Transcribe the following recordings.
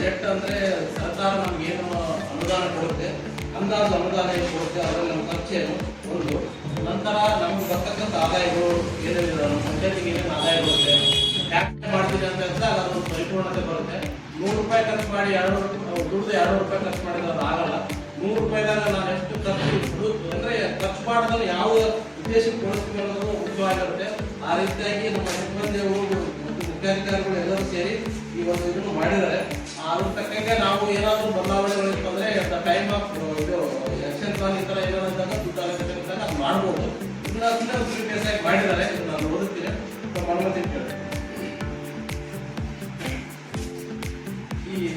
Jet ಅಂದರೆ ಸರ್ಕಾರ ನಮಗೇನು ಅನುದಾನ ಕೊಡುತ್ತೆ. ಅಂದಾಜು ಅನುದಾನ ಏನು ಕೊಡುತ್ತೆ, ಅದರಲ್ಲಿ ನಮ್ಮ ಖರ್ಚೇನು ಒಂದು. ನಂತರ ನಮ್ಗೆ ಬರ್ತಕ್ಕಂಥ ಆದಾಯಗಳು ಏನೇನು ನಮ್ಮ ಪಂಚಾಯತಿಗೆ ಏನೇನು ಆದಾಯ ಬರುತ್ತೆ ಯಾಕೆ ಮಾಡ್ತೀವಿ ಅಂತ ಹೇಳಿದ್ರೆ ಅದೊಂದು ಪರಿಪೂರ್ಣತೆ ಬರುತ್ತೆ. ನೂರು ರೂಪಾಯಿ ಖರ್ಚು ಮಾಡಿ ಎರಡು ದುಡ್ಡು ಎರಡು ರೂಪಾಯಿ ಖರ್ಚು ಮಾಡಿದ್ರೆ ಅದು ಆಗಲ್ಲ. ನೂರು ರೂಪಾಯಿದಾಗ ನಾನು ಎಷ್ಟು ಖರ್ಚು ಅಂದರೆ ಖರ್ಚು ಮಾಡಿದ್ರೆ ಯಾವ ಉದ್ದೇಶಕ್ಕೆ ಕೊಡಿಸ್ತೀವಿ ಅನ್ನೋದು ಮುಖ್ಯವಾಗಿರುತ್ತೆ. ಆ ರೀತಿಯಾಗಿ ನಮ್ಮ ಸಿಬ್ಬಂದಿಗಳು ಮತ್ತು ಮುಖ್ಯಾಧಿಕಾರಿಗಳು ಎಲ್ಲರೂ ಸೇರಿ ಈ ಒಂದು ಇದನ್ನು ಮಾಡಿದ್ದಾರೆ. ಅದ್ರ ತಕ್ಕಂಗೆ ನಾವು ಏನಾದರೂ ಬದಲಾವಣೆಗಳು ದ ಟೈಮ್ ಆಫ್ ಇದು ಎಲೆಕ್ಷನ್ ಪ್ಲಾನ್ ಈ ಥರ ಏನಾದಾಗ ದುಡ್ಡು ಆಗುತ್ತೆ ಅಂತ ಅದು ಮಾಡ್ಬೋದು. ಇದನ್ನ ಸುಮ್ಮನೆ ಪ್ರೀವಿಯಸ್ ಆಗಿ ಮಾಡಿದ್ದಾರೆ ನಾನು ಓದುತ್ತೀನಿ. ಕೇಳಿ ಈ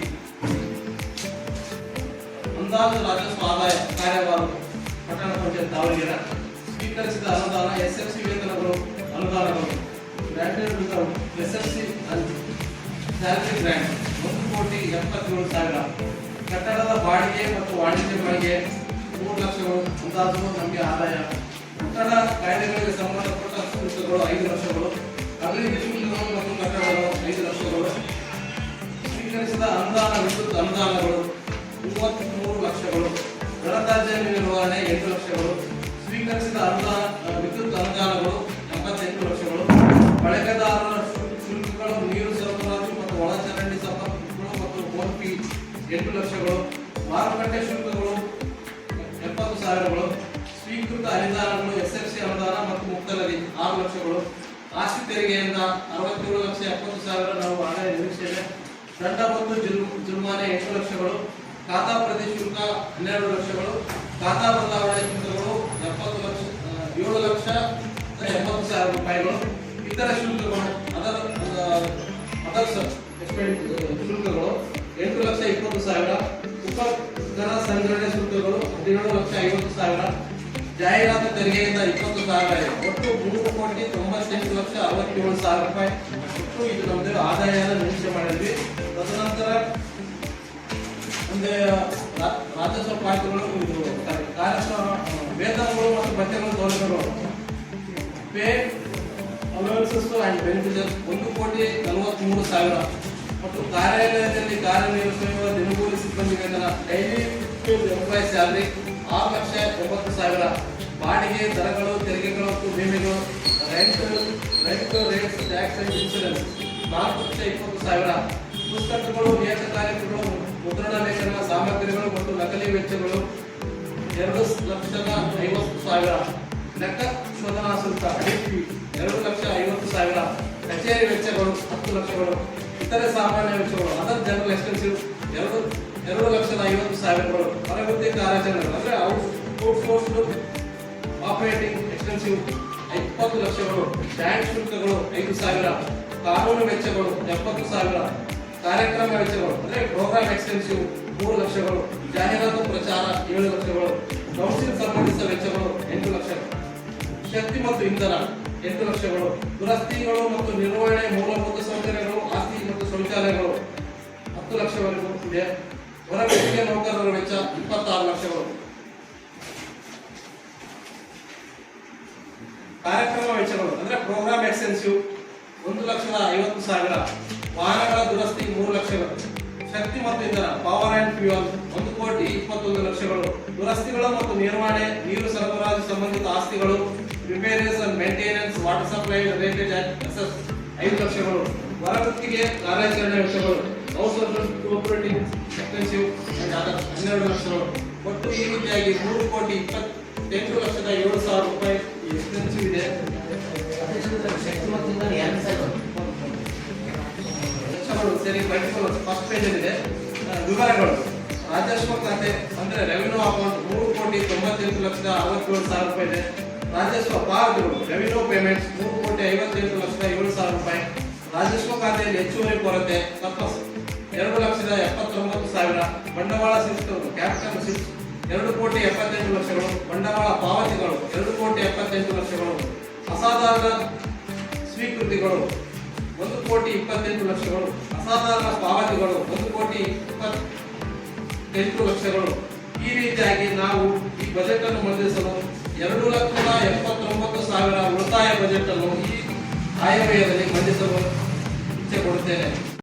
ಅಂದಾಜು ರಾಜಸ್ವ ಆದಾಯ ಕಾರ್ಯಭಾರ ಪಟ್ಟಣ ಪಂಚಾಯತ್ ದಾವಣಗೆರೆ ಸ್ವೀಕರಿಸಿದ ಅನುದಾನ ಎಸ್ ಎಫ್ ಸಿ ವೇತನಗಳು, ಅನುದಾನಗಳು. Without S F C salary ಒಂದು ಕೋಟಿ ಎಪ್ಪತ್ತೇಳು ಸಾವಿರ. ಕಟ್ಟಡದ ಬಾಡಿಗೆ ಮತ್ತು ವಾಣಿಜ್ಯ ಬಾಡಿಗೆ ಮೂರು ಲಕ್ಷಗಳು. ಅಂದಾಜು ನಮಗೆ ಆದಾಯ. ಕಟ್ಟಡ ಕಾಯ್ದೆಗಳಿಗೆ ಸಂಬಂಧಪಟ್ಟ ಶುಲ್ಕಗಳು ಐದು ಲಕ್ಷಗಳು. ಅಭಿವೃದ್ಧಿ ಮತ್ತು ಕಟ್ಟಡಗಳು ಐದು ಲಕ್ಷಗಳು. ಸ್ವೀಕರಿಸಿದ ಅನುದಾನ ವಿದ್ಯುತ್ ಅನುದಾನಗಳು ಮೂವತ್ತ್ಮೂರು ಲಕ್ಷಗಳು. ಗಣತಾಜ್ಯ ನಿರ್ವಹಣೆ ಎಂಟು ಲಕ್ಷಗಳು. ಸ್ವೀಕರಿಸಿದ ಅನುದಾನ ಎಂಟು ಲಕ್ಷಗಳು, ಮಾರುಕಟ್ಟೆ ಶುಲ್ಕಗಳು, ಎಪ್ಪತ್ತು ಸಾವಿರಗಳು, ಸ್ವೀಕೃತ ಅನುದಾನಗಳು ಎಸ್ ಎಫ್ ಸಿ ಅನುದಾನ ಮತ್ತು ಮುಕ್ತಲದಿ ಆರು ಲಕ್ಷಗಳು. ಆಸ್ತಿ ತೆರಿಗೆಯಿಂದ ಅರವತ್ತೇಳು ಲಕ್ಷ ಎಪ್ಪತ್ತು ಸಾವಿರ ನಾವು ಆದಾಯ ನಿರೀಕ್ಷೆ ಇದೆ ದಂಡ ಮತ್ತು ಜುರ್ಮಾನೆ ಎಂಟು ಲಕ್ಷಗಳು. ಖಾತಾ ಪ್ರತಿ ಶುಲ್ಕ ಹನ್ನೆರಡು ಲಕ್ಷಗಳು. ಖಾತಾ ಬದಲಾವಣೆ ಶುಲ್ಕಗಳು ಎಪ್ಪತ್ತು ಲಕ್ಷ, ಏಳು ಲಕ್ಷ, ಎಪ್ಪತ್ತು ಸಾವಿರ ರೂಪಾಯಿಗಳು. ಇತರ ಶುಲ್ಕಗಳು, ಅದರ ಅದರ್ಸ್ ಶುಲ್ಕಗಳು. ಎಂಟು ಲಕ್ಷ ಇಪ್ಪತ್ತು ಸಾವಿರ ಉಪಕರ ಸಂಗ್ರಹಣೆ ಶುಲ್ಕಗಳು ಹದಿನೇಳು ಲಕ್ಷ ಐವತ್ತು ಸಾವಿರ, ಜಾಹೀರಾತು ತೆರಿಗೆಯಿಂದ ಇಪ್ಪತ್ತು ಸಾವಿರ ಇದೆ. ಒಟ್ಟು ಮೂರು ಕೋಟಿ ತೊಂಬತ್ತೆಂಟು ಲಕ್ಷ ಅರವತ್ತೇಳು ಸಾವಿರ ರೂಪಾಯಿ. ಒಟ್ಟು ಇದು ನಮ್ದು ಆದಾಯನ ನಿರೀಕ್ಷೆ ಮಾಡಿದ್ವಿ. ತದನಂತರ ಮುಂದೆ ರಾಜ್ಯೋತ್ಸವ ಪಾವತಿಗಳು ಇದು ಕಾರ್ಯಕ್ರಮ, ವೇತನಗಳು ಮತ್ತು ಭತ್ಯೆಗಳು ತೋರಿಸಲು ಪೇ ಅಲೋನ್ಸಸ್ ಆ್ಯಂಡ್ ಬೆನಿಫಿಷರ್ಸ್ ಒಂದು ಕೋಟಿ ನಲವತ್ತ್ಮೂರು ಸಾವಿರ. ಮತ್ತು ಕಾರ್ಯಾಲಯದಲ್ಲಿ ಕಾರ್ಯನಿರ್ವಹಿಸುವ ದಿನಗೂಲಿ ಸಿಬ್ಬಂದಿ ವೇತನ ಡೈಲಿ ಎಂಪ್ಲಾಯ್ ಸ್ಯಾಲರಿ ಆರು ಲಕ್ಷ ಒಂಬತ್ತು ಸಾವಿರ. ಬಾಡಿಗೆ, ದರಗಳು, ತೆರಿಗೆಗಳು ಮತ್ತು ವಿಮೆಗಳು rent rent rates tax and insurance ನಾಲ್ಕು ಲಕ್ಷ ಇಪ್ಪತ್ತು ಸಾವಿರ. ಪುಸ್ತಕಗಳು, ನಿಯತಕಾಲಿಕಗಳು, ಮುದ್ರಣ ಲೇಖನ, ಸಾಮಗ್ರಿಗಳು ಮತ್ತು ನಕಲಿ ವೆಚ್ಚಗಳು ಎರಡು ಲಕ್ಷದ ಐವತ್ತು ಸಾವಿರ. ಲೆಕ್ಕ ಶೋಧನಾ ಶುಲ್ಕ ಎರಡು ಲಕ್ಷ ಐವತ್ತು ಸಾವಿರ. ಕಚೇರಿ ವೆಚ್ಚಗಳು ಹತ್ತು ಲಕ್ಷಗಳು. ಇತರೆ ಸಾಮಾನ್ಯ ವೆಚ್ಚಗಳು ಅದರ್ ಜನರಲ್ ಎಕ್ಸ್ಪೆನ್ಸಿವ್ ಎರಡು ಎರಡು ಲಕ್ಷದ ಐವತ್ತು ಸಾವಿರಗಳು ಅನಗತ್ಯ ಕಾರ್ಯಾಚರಣೆಗಳು, ಅಂದ್ರೆ ಔಟ್ ಔಟ್ಸೋರ್ಸ್ಡ್ ಆಪರೇಟಿಂಗ್ ಎಕ್ಸ್ಪೆನ್ಸಿವ್ ಇಪ್ಪತ್ತು ಲಕ್ಷಗಳು ಬ್ಯಾಂಕ್ ಶುಲ್ಕಗಳು ಐದು ಸಾವಿರ, ಕಾನೂನು ವೆಚ್ಚಗಳು ಎಪ್ಪತ್ತು ಸಾವಿರ, ಕಾರ್ಯಕ್ರಮ ವೆಚ್ಚಗಳು, ಅಂದ್ರೆ ಪ್ರೋಗ್ರಾಮ್ ಎಕ್ಸ್ಪೆನ್ಸಿವ್ ಮೂರು ಲಕ್ಷಗಳು, ಜಾಹೀರಾತು ಪ್ರಚಾರ ಏಳು ಲಕ್ಷಗಳು ಕೌನ್ಸಿಲ್ ಸಂಬಂಧಿಸಿದ ವೆಚ್ಚಗಳು ಎಂಟು ಲಕ್ಷಗಳು ಶಕ್ತಿ ಮತ್ತು ಇಂಧನ. ಎಂಟು ಲಕ್ಷಗಳು. ದುರಸ್ತಿಗಳು ಮತ್ತು ನಿರ್ವಹಣೆ ಮೂಲಭೂತ ಸೌಕರ್ಯಗಳು, ಆಸ್ತಿ ಮತ್ತು ಶೌಚಾಲಯಗಳು. ಹತ್ತು ಲಕ್ಷವರೆಗೂ ಇದೆ. ಹೊರ ವ್ಯಕ್ತಿಯ ನೌಕರರ ವೆಚ್ಚ ಇಪ್ಪತ್ತಾರು ಲಕ್ಷಗಳು. ಕಾರ್ಯಕ್ರಮ ವೆಚ್ಚಗಳು, ಅಂದ್ರೆ ಪ್ರೋಗ್ರಾಮ್ ಎಕ್ಸ್ಟೆನ್ಸಿವ್ ಒಂದು ಲಕ್ಷದ ಐವತ್ತು ಸಾವಿರ. ವಾಹನಗಳ ದುರಸ್ತಿ ಮೂರು ಲಕ್ಷಗಳು. ಶಕ್ತಿ ಮತ್ತು ಇಂಧನ ಪವರ್ ಅಂಡ್ ಫ್ಯೂಯಲ್ ಒಂದು ಕೋಟಿ ಇಪ್ಪತ್ತೊಂದು ಲಕ್ಷಗಳು. ದುರಸ್ತಿಗಳು ಮತ್ತು ನಿರ್ವಹಣೆ ನೀರು ಸರಬರಾಜು ಸಂಬಂಧಿತ ಆಸ್ತಿಗಳು repairs and maintenance water supply assess ಐದು ಲಕ್ಷಗಳು. ಹೊರಗುತ್ತಿಗೆ ಕಾರ್ಯಾಚರಣೆ ವೆಚ್ಚಗಳು ಹೌಸ್ ಕೋಪರೇಟಿವ್ ಎಕ್ಸ್ಪೆನ್ಸಿವ್ ಹನ್ನೆರಡು ಲಕ್ಷಗಳು. ಒಟ್ಟು ಈ ರೀತಿಯಾಗಿ ಮೂರು ಕೋಟಿ ಇಪ್ಪತ್ತೆಂಟು ಲಕ್ಷದ ಏಳು ಸಾವಿರ ರೂಪಾಯಿ ಎಕ್ಸ್ಪೆನ್ಸಿವ್ ಇದೆ. ಸರಿ ಸೇರಿ ಫಸ್ಟ್ ಪೇಜ್ ಇದೆ. ಆ, ವಿವರಗಳು. ರಾಜಸ್ವ ಖಾತೆ ಅಂದ್ರೆ ರೆವಿನ್ಯೂ ಅಕೌಂಟ್ ಮೂರು ಕೋಟಿ ತೊಂಬತ್ತೆಂಟು ಲಕ್ಷದ ಅರವತ್ತೇಳು ಸಾವಿರ ರೂಪಾಯಿ ಇದೆ. ರಾಜಸ್ವ ಪಾವತಿಗಳು ರೆವಿನ್ಯೂ ಪೇಮೆಂಟ್ಸ್ ಮೂರು ಕೋಟಿ ಐವತ್ತೆಂಟು ಲಕ್ಷದ ಏಳು ಸಾವಿರ ರೂಪಾಯಿ. ರಾಜಸ್ವ ಖಾತೆಯಲ್ಲಿ ಹೆಚ್ಚುವರಿ ಕೊರತೆ ತಪಸ್ ಎರಡು ಲಕ್ಷದ ಎಪ್ಪತ್ತೊಂಬತ್ತು ಸಾವಿರ. ಬಂಡವಾಳ ಶಿಸ್ತು ಕ್ಯಾಪಿಟಲ್ ಶಿಫ್ಟ್ ಎರಡು ಕೋಟಿ ಎಪ್ಪತ್ತೆಂಟು ಲಕ್ಷಗಳು. ಬಂಡವಾಳ ಪಾವತಿಗಳು, ಎರಡು ಕೋಟಿ ಎಪ್ಪತ್ತೆಂಟು ಲಕ್ಷಗಳು. ಅಸಾಧಾರಣ ಸ್ವೀಕೃತಿಗಳು, ಒಂದು ಕೋಟಿ ಇಪ್ಪತ್ತೆಂಟು ಲಕ್ಷಗಳು. ಅಸಾಧಾರಣ ಪಾವತಿಗಳು, ಒಂದು ಕೋಟಿ ಇಪ್ಪತ್ತೆಂಟು ಲಕ್ಷಗಳು. ಈ ರೀತಿಯಾಗಿ ನಾವು ಈ ಬಜೆಟ್ ಅನ್ನು ಮಂಡಿಸಲು ಎರಡು ಲಕ್ಷದ ಎಪ್ಪತ್ತೊಂಬತ್ತು ಸಾವಿರ ಉಳಿತಾಯ ಬಜೆಟ್ ಅನ್ನು ಈ ಆಯವ್ಯಯದಲ್ಲಿ ಮಂಡಿಸಲು ಇಚ್ಛೆ ಕೊಡುತ್ತೇನೆ.